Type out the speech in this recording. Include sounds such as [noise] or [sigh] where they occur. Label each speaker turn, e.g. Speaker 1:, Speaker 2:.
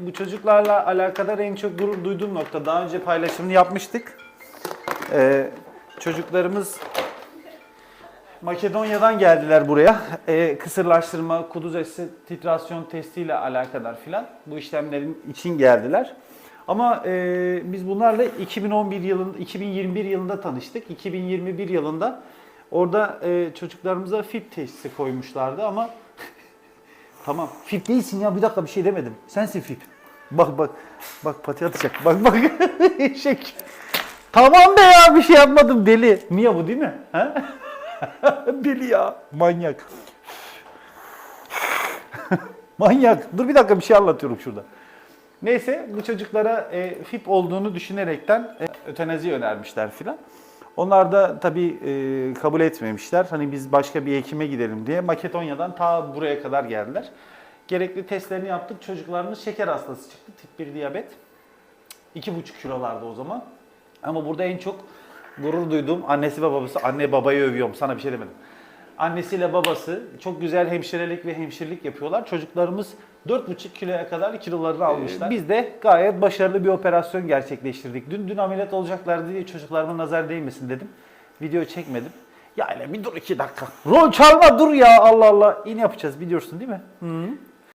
Speaker 1: bu çocuklarla alakadar en çok gurur duyduğum nokta daha önce paylaşımını yapmıştık. Ee, çocuklarımız Makedonya'dan geldiler buraya. Ee, kısırlaştırma, kuduz eti, titrasyon testiyle alakadar filan bu işlemlerin için geldiler. Ama e, biz bunlarla 2011 yılında, 2021 yılında tanıştık. 2021 yılında orada e, çocuklarımıza fit testi koymuşlardı ama tamam fit değilsin ya bir dakika bir şey demedim. Sensin fit. Bak bak bak pati atacak. Bak bak [laughs] eşek. Tamam be ya bir şey yapmadım deli. Mia bu değil mi? Ha? [laughs] deli ya manyak. [laughs] manyak. Dur bir dakika bir şey anlatıyorum şurada. Neyse bu çocuklara e, FIP olduğunu düşünerekten e, ötenazi önermişler filan. Onlar da tabii e, kabul etmemişler. Hani biz başka bir hekime gidelim diye Makedonya'dan ta buraya kadar geldiler. Gerekli testlerini yaptık. Çocuklarımız şeker hastası çıktı. Tip 1 diyabet. 2,5 kilolarda o zaman. Ama burada en çok gurur duyduğum annesi ve babası. Anne babayı övüyorum sana bir şey demedim. Annesiyle babası çok güzel hemşirelik ve hemşirelik yapıyorlar. Çocuklarımız 4,5 kiloya kadar kilolarını almışlar. Biz de gayet başarılı bir operasyon gerçekleştirdik. Dün dün ameliyat olacaklardı diye çocuklarıma nazar değmesin dedim. Video çekmedim. Ya bir dur iki dakika. Rol çalma dur ya Allah Allah. İğne yapacağız biliyorsun değil mi? Hı -hı.